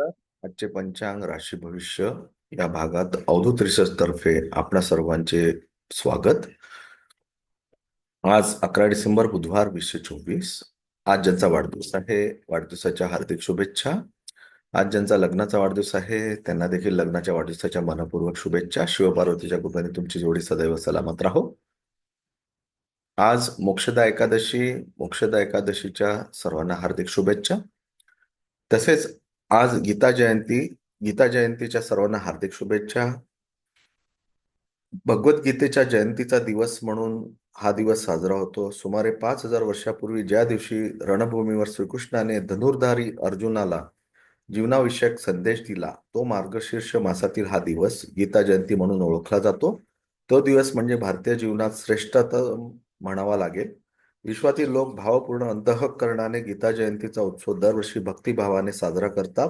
आजचे पंचांग राशी भविष्य या भागात अवधूत रिसर्च तर्फे आपणा सर्वांचे स्वागत. आज अकरा डिसेंबर बुधवार वीसशे चोवीस. आज ज्यांचा वाढदिवस आहे वाढदिवसाच्या हार्दिक शुभेच्छा. आज ज्यांचा लग्नाचा वाढदिवस आहे त्यांना देखील लग्नाच्या वाढदिवसाच्या मनपूर्वक शुभेच्छा. शिवपार्वतीच्या कृपेने तुमची जोडी सदैव सलामत राहो. आज मोक्षदा एकादशी मोक्षदा एकादशीच्या सर्वांना हार्दिक शुभेच्छा. तसेच आज गीता जयंती गीता जयंतीच्या सर्वांना हार्दिक शुभेच्छा. भगवद्गीतेच्या जयंतीचा दिवस म्हणून हा दिवस साजरा होतो. सुमारे पाच हजार वर्षापूर्वी ज्या दिवशी रणभूमीवर श्रीकृष्णाने धनुर्धारी अर्जुनाला जीवनाविषयक संदेश दिला तो मार्गशीर्ष मासातील हा दिवस गीता जयंती म्हणून ओळखला जातो. तो दिवस म्हणजे भारतीय जीवनात श्रेष्ठतम म्हणावा लागेल. विश्वातील लोक भावपूर्ण अंतःकरणाने गीता जयंतीचा उत्सव दरवर्षी भक्तिभावाने साजरा करतात.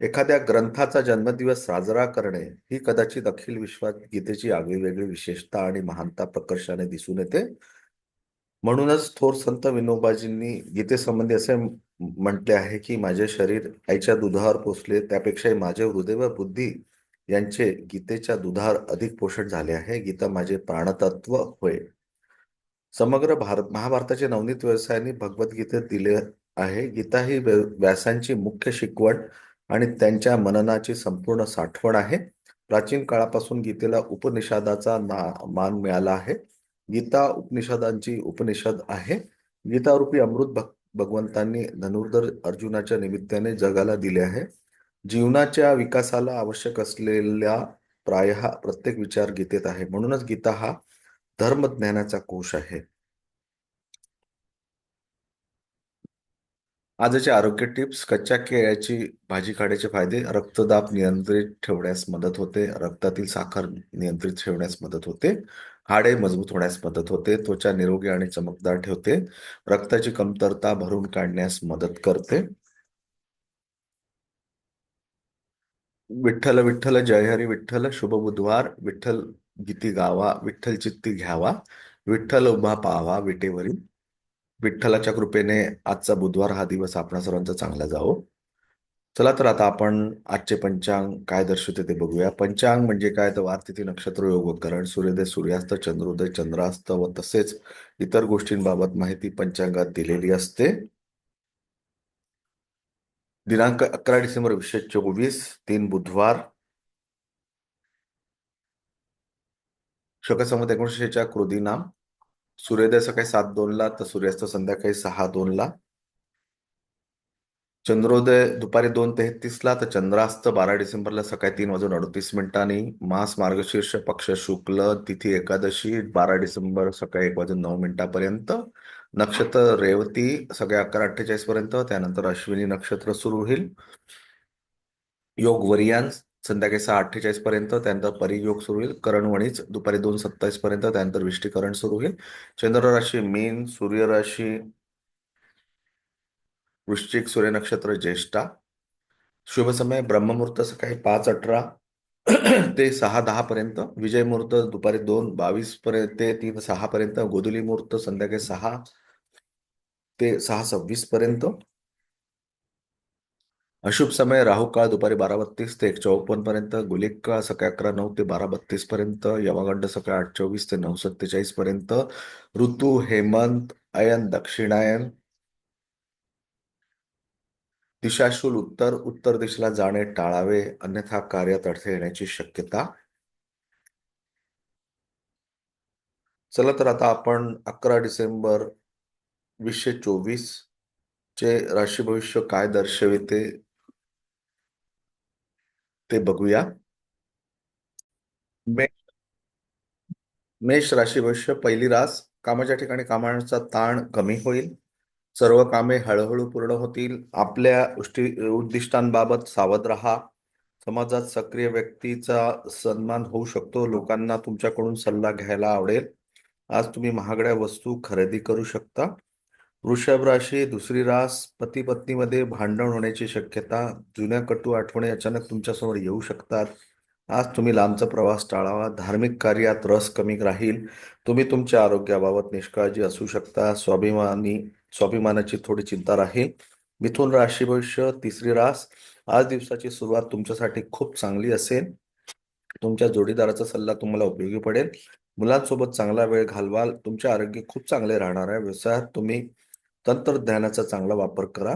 एखाद्या ग्रंथाचा जन्मदिवस साजरा करणे ही कदाचित अखिल विश्वात गीतेची आगळीवेगळी विशेषता आणि महानता प्रकर्षाने दिसून येते. म्हणूनच थोर संत विनोबाजींनी गीतेसंबंधी असे म्हटले आहे की माझे शरीर आईच्या दुधावर पोचले त्यापेक्षाही माझे हृदय व बुद्धी यांचे गीतेच्या दुधावर अधिक पोषण झाले आहे. गीता माझे प्राणतत्व होय. समग्र भारत महाभारताचे नवनीत व्यवसायाने भगवद्गीतेत दिले आहे. गीता ही व्यासांची मुख्य शिकवण आणि त्यांच्या मननाची संपूर्ण साठवण आहे. प्राचीन काळापासून गीतेला उपनिषदाचा ना मान मिळाला आहे. गीता उपनिषदांची उपनिषद आहे. गीतारूपी अमृत भग भगवंतांनी धनुर्धर अर्जुनाच्या निमित्ताने जगाला दिले आहे. जीवनाच्या विकासाला आवश्यक असलेल्या प्राय प्रत्येक विचार गीतेत आहे. म्हणूनच गीता हा धर्मज्ञानाचा कोश आहे. आजचे आरोग्य टिप्स कच्च्या केळ्याची भाजी खाण्याचे फायदे रक्तदाब नियंत्रित ठेवण्यास मदत होते रक्तातील साखर नियंत्रित ठेवण्यास मदत होते हाडे मजबूत होण्यास मदत होते त्वचा निरोगी आणि चमकदार ठेवते रक्ताची कमतरता भरून काढण्यास मदत करते. विठ्ठल विठ्ठल जय हरी विठ्ठल शुभ बुधवार विठ्ठल गीती गावा विठ्ठल चित्ती घ्यावा विठ्ठल उभा पाहावा विटेवरील. विठ्ठलाच्या कृपेने आजचा बुधवार हा दिवस आपणा सर्वांचा चांगला जावो. चला तर आता आपण आजचे पंचांग काय दर्शवते ते बघूया. पंचांग म्हणजे काय? तर वारतिथी नक्षत्र योगकरण सूर्योदय सूर्यास्त चंद्रोदय चंद्रास्त व तसेच इतर गोष्टींबाबत माहिती पंचांगात दिलेली असते. दिनांक अकरा डिसेंबर वीसशे चोवीस तीन बुधवार. शोकसंमत एकोणीसशेच्या कृदीना सूर्योदय सकाळी सात दोनला तर सूर्यास्त संध्याकाळी सहा दोनला चंद्रोदय दुपारी दोन तेहतीसला तर चंद्रास्त बारा डिसेंबरला सकाळी तीन वाजून अडतीस मिनिटांनी. मास मार्गशीर्ष पक्ष शुक्ल तिथी एकादशी बारा डिसेंबर सकाळी एक वाजून नऊ मिनिटापर्यंत. नक्षत्र रेवती सगळे अकरा अठ्ठेचाळीस पर्यंत त्यानंतर अश्विनी नक्षत्र सुरू होईल. योग वरियांस संध्याकाळी सहा अठ्ठेचाळीस पर्यंत त्यानंतर परियोग सुरू होईल. करणवणीच दुपारी दोन सत्तावीस पर्यंत त्यानंतर विष्टीकरण सुरू होईल. चंद्र राशी मीन सूर्य राशी वृश्चिक सूर्य नक्षत्र ज्येष्ठा. शुभ समय ब्रह्ममुहूर्त सकाळी पाच अठरा ते सहा दहा पर्यंत. विजय मुहूर्त दुपारी दोन बावीस पर्यंत ते तीन सहा पर्यंत. गोधुली मुहूर्त संध्याकाळी सहा ते सहा सव्वीस पर्यंत. अशुभ समय राहू काळ दुपारी बारा बत्तीस ते एक चौपन्न पर्यंत गुलिक काळ सकाळी अकरा नऊ ते बारा बत्तीस पर्यंत यमगंड सकाळी आठ चोवीस ते नऊ सत्तेचाळीस पर्यंत ऋतू हेमंत अयन दक्षिणायन दिशाशूल उत्तर उत्तर दिशेला जाणे टाळावे अन्यथा कार्यात अडथळे येण्याची शक्यता. चला तर आता आपण अकरा डिसेंबर वीसशे चोवीस चे राशी भविष्य काय दर्शविते ते बघूया. मेष राशी भविष्य पहिली रास कामाच्या ठिकाणी कामाचा ताण कमी होईल. सर्व कामे हळूहळू पूर्ण होतील. आपल्या उद्दिष्टांबाबत सावध राहा. समाजात सक्रिय व्यक्तीचा सन्मान होऊ शकतो. लोकांना तुमच्याकडून सल्ला घ्यायला आवडेल. आज तुम्ही महागड्या वस्तू खरेदी करू शकता. वृषभ राशी दुसरी रास पती पत्नीमध्ये भांडण होण्याची शक्यता जुन्या कटू आठवणी अचानक तुमच्यासमोर येऊ शकतात. आज तुम्ही लांबचा प्रवास टाळावा धार्मिक कार्यात रस कमी राहील. तुम्ही तुमच्या आरोग्याबाबत निष्काळजी असू शकता. स्वाभिमानी स्वाभिमानाची थोडी चिंता राहील. मिथुन राशी भविष्य तिसरी रास. आज दिवसाची सुरुवात तुमच्यासाठी खूप चांगली असेल. तुमच्या जोडीदाराचा सल्ला तुम्हाला उपयोगी पडेल. मुलांसोबत चांगला वेळ घालवाल. तुमचे आरोग्य खूप चांगले राहणार आहे. व्यवसायात तुम्ही तंत्रज्ञानाचा चांगला वापर करा.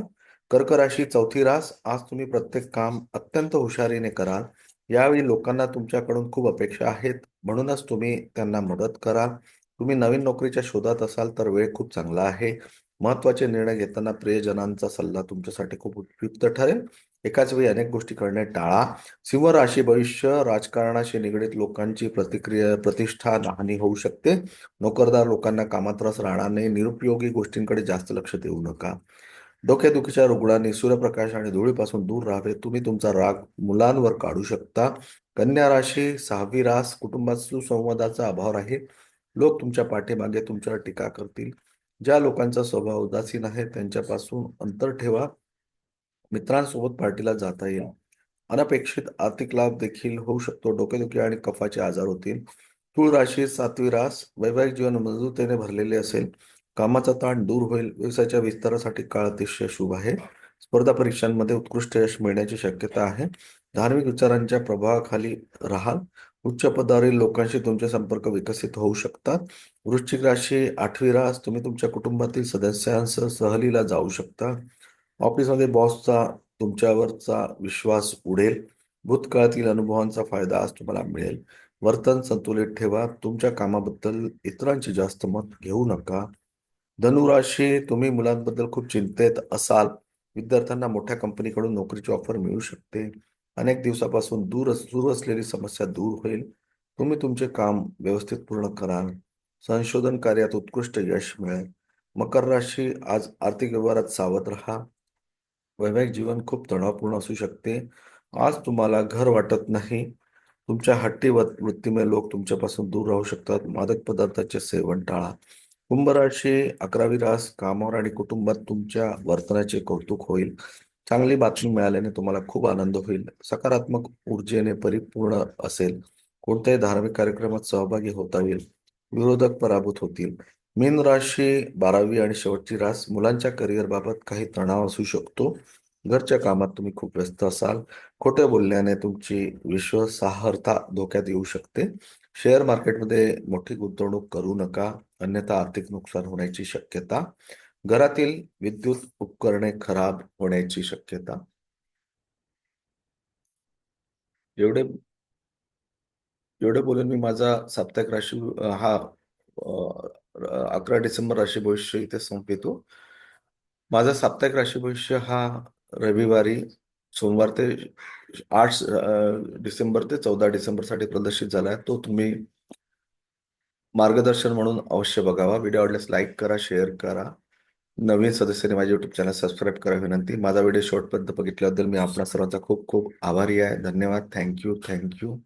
कर्क राशी चौथी रास आज तुम्ही प्रत्येक काम अत्यंत हुशारीने कराल. यावेळी लोकांना तुमच्याकडून खूप अपेक्षा आहेत. म्हणूनच तुम्ही त्यांना मदत करा तुम्ही नवीन नोकरीच्या शोधात असाल तर वेळ खूप चांगला आहे. महत्त्वाचे निर्णय घेताना प्रियजनांचा सल्ला तुमच्यासाठी खूप उपयुक्त ठरेल. एकाच वेळी अनेक गोष्टी करणे टाळा. सिंह राशी भविष्य राजकारणाशी निगडीत लोकांची प्रतिक्रिया प्रतिष्ठा हानी होऊ शकते. नोकरदार लोकांना कामात रस राहणार नाही निरुपयोगी गोष्टींकडे जास्त लक्ष देऊ नका. डोकेदुखीच्या रुग्णांनी सूर्यप्रकाश आणि धुळीपासून दूर राहावे. तुम्ही तुमचा राग मुलांवर काढू शकता. कन्या राशी सहावी रास कुटुंबात सुसंवादाचा अभाव राहील लोक तुमच्या पाठीमागे तुमच्यावर टीका करतील. ज्या लोकांचा स्वभाव उदासीन आहे त्यांच्यापासून अंतर ठेवा. मित्रांसोबत पार्टीला जाता येईल. अनपेक्षित आर्थिक लाभ देखील होऊ शकतो. डोकेदुखी आणि कफाचे आजार होतील. तूळ राशी सातवी रास वैवाहिक जीवन मजबूतेने भरलेले असेल. कामाचा ताण दूर होईल. व्यवसायाच्या विस्तारासाठी काळ अतिशय शुभ आहे. स्पर्धा परीक्षांमध्ये उत्कृष्ट यश मिळण्याची शक्यता आहे. धार्मिक विचारांच्या प्रभावाखाली राहाल. उच्च पदावरील लोकांशी तुमचे संपर्क विकसित होऊ शकतात. वृश्चिक राशी आठवी रास तुम्ही तुमच्या कुटुंबातील सदस्यांसह सहलीला जाऊ शकता. ऑफिसमध्ये बॉसचा तुमच्यावरचा विश्वास उडेल. भूतकाळातील अनुभवांचा फायदा आज तुम्हाला मिळेल. वर्तन संतुलित ठेवा. तुमच्या कामाबद्दल इतरांचे जास्त मत घेऊ नका. धनुराशी तुम्ही मुलांबद्दल खूप चिंतेत असाल. विद्यार्थ्यांना मोठ्या कंपनीकडून नोकरीची ऑफर मिळू शकते. अनेक दिवसापासून दूर सुरू असलेली समस्या दूर होईल. तुम्ही तुमचे काम व्यवस्थित पूर्ण कराल. संशोधन कार्यात उत्कृष्ट यश मिळेल. मकर राशी आज आर्थिक व्यवहारात सावध राहा. वैवाहिक जीवन खूप तणावपूर्ण असू शकते. आज तुम्हाला घर वाटत नाही. तुमच्या हट्टी वृत्तीमुळे लोक तुमच्यापासून दूर राहू शकतात. मादक पदार्थाचे सेवन टाळा. कुंभ राशी अकरावी रास कामावर आणि कुटुंबात तुमच्या वर्तनाचे कौतुक होईल. चांगली बातमी मिळाल्याने तुम्हाला खूप आनंद होईल. सकारात्मक ऊर्जेने परिपूर्ण असेल. कोणत्याही धार्मिक कार्यक्रमात सहभागी होता येईल. विरोधक पराभूत होतील. मीन राशी बारावी आणि शेवटची रास मुलांच्या करिअर बाबत काही तणाव असू शकतो. घरच्या कामात तुम्ही खूप व्यस्त असाल. खोट्या बोलण्याने तुमची विश्वासार्हता धोक्यात येऊ शकते. शेअर मार्केटमध्ये मोठी गुंतवणूक करू नका. अन्यथा आर्थिक नुकसान होण्याची शक्यता. घरातील विद्युत उपकरणे खराब होण्याची शक्यता. एवढे एवढे बोलून मी माझा साप्ताहिक राशी हा अकरा डिसेंबर राशी भविष्य इथे संपितो माझा साप्ताहिक राशी भविष्य हा रविवारी सोमवार ते आठ डिसेंबर ते चौदा डिसेंबरसाठी प्रदर्शित झाला आहे. तो तुम्ही मार्गदर्शन म्हणून अवश्य बघावा. व्हिडिओ आवडल्यास लाईक करा शेअर करा. नवीन सदस्यांनी माझे युट्यूब चॅनल सबस्क्राईब करा विनंती. माझा व्हिडिओ शॉर्टपर्यंत बघितल्याबद्दल मी आपल्या सर्वांचा खूप खूप आभारी आहे. धन्यवाद. Thank you thank you